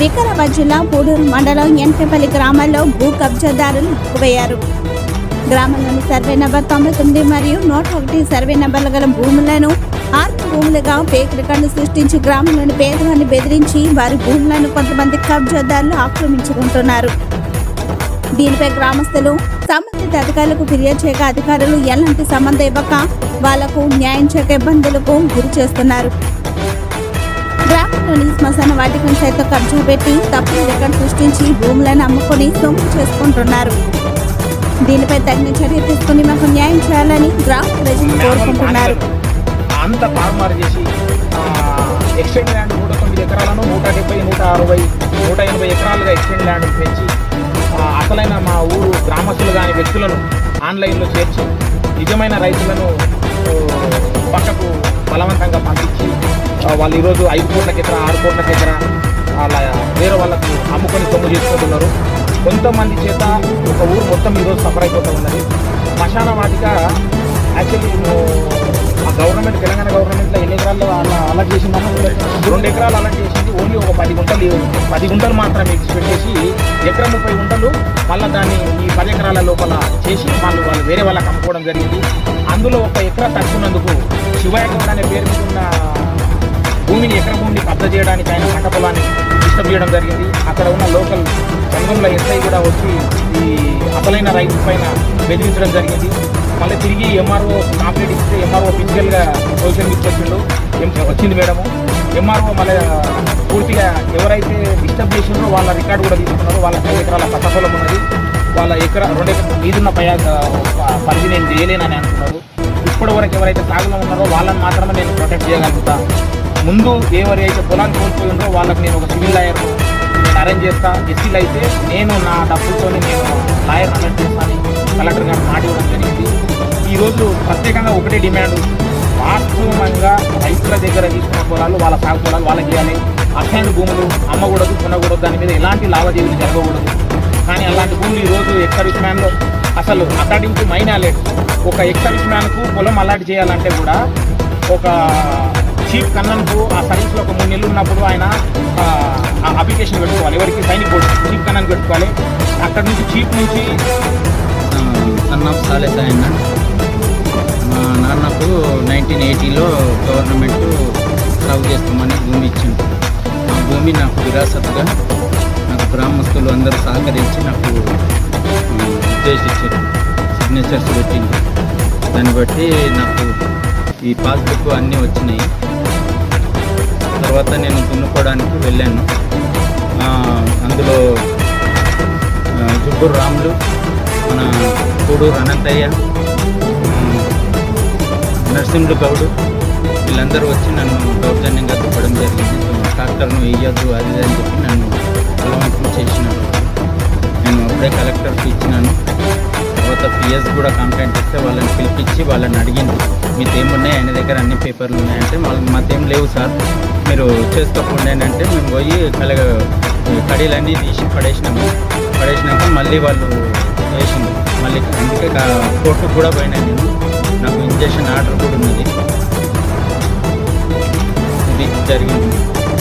వికారాబాద్ జిల్లా పూడూరు మండలం ఎన్కేపల్లి గ్రామాల్లో భూ కబ్జాదారులు ఎక్కువయ్యారు గ్రామంలోని సర్వే నెంబర్ తొంభై తొమ్మిది మరియు నూట ఒకటి సర్వే నెంబర్లు గల భూములను ఆర్థిక భూములుగా ఫేక్ రికార్డు సృష్టించి గ్రామంలోని పేదవారిని బెదిరించి వారి భూములను కొంతమంది కబ్జాదారులు ఆక్రమించుకుంటున్నారు. దీనిపై గ్రామస్తులు సంబంధిత అధికారులకు ఫిర్యాదు చేయగా అధికారులు ఎలాంటి సంబంధం ఇవ్వక వాళ్ళకు న్యాయం చేయక ఇబ్బందులకు గురి చేస్తున్నారు. గ్రామంలోని శ్మశాన వాటికను సైతం ఖర్చు పెట్టి తప్పుడు రికార్డు సృష్టించి భూములను అమ్ముకొని సొమ్ము చేసుకుంటున్నారు. దీనిపై తగిన చర్య తీసుకుని మాకు న్యాయం చేయాలని గ్రామ ప్రజలు కోరుకుంటున్నారు. అంత తారుమారు చేసి ఎక్స్టెండ్ ల్యాండ్ నూట తొమ్మిది ఎకరాలను నూట డెబ్బై నూట అరవై నూట ఎనభై ఎకరాలుగా ఎక్స్టెండ్ ల్యాండ్ పెంచి అసలైన మా ఊరు గ్రామస్తులు కాని వ్యక్తులను ఆన్లైన్లో చేర్చి నిజమైన రైతులను పక్కకు బలవంతంగా పంపించి వాళ్ళు ఈరోజు ఐదు కోట్లకి ఎకరా ఆరు కోట్లకి ఎకరా అలా వేరే వాళ్ళకు అమ్ముకొని సొమ్ము చేసుకుంటున్నారు. కొంతమంది చేత ఒక ఊరు మొత్తం ఈరోజు సఫర్ అయిపోతూ ఉన్నది. శ్మశాన వాటిక యాక్చువల్లీ గవర్నమెంట్ తెలంగాణ గవర్నమెంట్లో ఎన్ని ఎకరాలు అలా అలర్ట్ చేసిందన్న రెండు ఎకరాలు అలర్ట్ చేసింది ఓన్లీ ఒక పది గుంటలు పది గుంటలు మాత్రమే పెట్టేసి ఎకరం ముప్పై గుంటలు మళ్ళీ దాన్ని ఈ పది ఎకరాల లోపల చేసి వాళ్ళు వాళ్ళు వేరే వాళ్ళకి అమ్ముకోవడం జరిగింది. అందులో ఒక ఎకరా తక్కువన్నందుకు శివయ్య అనే పేరు మీద ఉన్న భూమిని ఎకర భూమిని కబ్జా చేయడానికి ఆయన పంట పొలాన్ని డిస్టర్బ్ చేయడం జరిగింది. అక్కడ ఉన్న లోకల్ సంఘంలో ఎస్ఐ కూడా వచ్చి ఈ అసలైన రైతు పైన బెదిరించడం జరిగింది. మళ్ళీ తిరిగి ఎంఆర్ఓ కాంప్లీట్ ఇస్తే ఎంఆర్ఓ ఫిజికల్గా పొజిషన్ తీసుకొచ్చిండు. వచ్చింది మేడము. ఎంఆర్ఓ మళ్ళీ పూర్తిగా ఎవరైతే డిస్టర్బ్ చేసిండ్రో వాళ్ళ రికార్డు కూడా తీసుకున్నారో వాళ్ళ ఐదు ఎకరాల పట్టపొలం ఉన్నది. వాళ్ళ ఎకరా రెండు ఎకరా మీదున్న పై పరిధి నేను చేయలేనని అంటున్నారు ఇప్పటి వరకు ఎవరైతే సాగులో ఉన్నారో వాళ్ళని మాత్రమే నేను ప్రొటెక్ట్ చేయగలుగుతాను ముందు ఎవరి అయితే పొలాన్ని కోల్పోయిందో వాళ్ళకి నేను ఒక సివిల్ లాయర్ నేను అరేంజ్ చేస్తా. ఎస్సీలు అయితే నేను నా డబ్బులతో నేను లాయర్ అలర్ట్ చేస్తాను. కలెక్టర్ గారు మాట ఇవ్వడం జరిగింది. ఈరోజు ప్రత్యేకంగా ఒకటే డిమాండ్. వాస్తవంగా రైతుల దగ్గర తీసుకున్న పొలాలు వాళ్ళ సాగు పొలాలు వాళ్ళకి ఇవ్వాలి. అసైన్ భూములు అమ్మకూడదు కొనకూడదు దాని మీద ఎలాంటి లావాదేవీలు జరగకూడదు. కానీ అలాంటి భూములు ఈరోజు ఎక్సర్విస్ మ్యాన్లో అసలు అకార్డింగ్ టు మై నాలెడ్జ్ ఒక ఎక్సర్విస్ మ్యాన్కు పొలం అలాట్ చేయాలంటే కూడా ఒక చీఫ్ కన్నన్కు ఆ సర్వీస్లో ఒక మూడు నెలలు ఉన్నప్పుడు ఆయన ఆ, ఆ అప్లికేషన్ పెట్టుకోవాలి. ఎవరికి సైనిక్ బోర్డు చీఫ్ కన్నన్ పెట్టుకోవాలి. అక్కడ నుంచి చీఫ్ నుంచి సన్ ఆఫ్ సాలే సాయన్న మా నాన్నకు నైన్టీన్ ఎయిటీలో గవర్నమెంట్ సాగు చేస్తామని భూమి ఇచ్చింది. ఆ భూమి నాకు విరాసత్గా నాకు గ్రామస్తులు అందరూ సహకరించి నాకు ఉద్దేశించారు. సిగ్నేచర్స్ పెట్టింది దాన్ని బట్టి నాకు ఈ పాస్బుక్ అన్నీ వచ్చినాయి. తర్వాత నేను దున్నుకోవడానికి వెళ్ళాను. అందులో ఆ, జుబ్బూరు రాములు మన కూడూరు అనంతయ్య నరసింహులు గౌడు వీళ్ళందరూ వచ్చి నన్ను దౌర్జన్యంగా తిప్పడం జరిగింది. ట్రాక్టర్ను వేయద్దు అది అని చెప్పి నన్ను బలవంతం చేసినాను నేను అప్పుడే కలెక్టర్కి ఇచ్చినాను. తర్వాత పిఎస్ కూడా కంప్లైంట్ ఇస్తే వాళ్ళని పిలిపించి వాళ్ళని అడిగింది. మీదేమున్నాయి? ఆయన దగ్గర అన్ని పేపర్లు ఉన్నాయంటే వాళ్ళకి మాతేం లేవు సార్. మీరు చేసుకోకుండా అంటే మేము పోయి కలగ కడీలన్నీ తీసి పడేసినాము పడేసినాక మళ్ళీ వాళ్ళు వేసింది మళ్ళీ అందుకే కోర్టుకు కూడా పోయినా నేను. నాకు ఇంజక్షన్ ఆర్డర్ కూడా ఉన్నది. ఇది జరిగింది.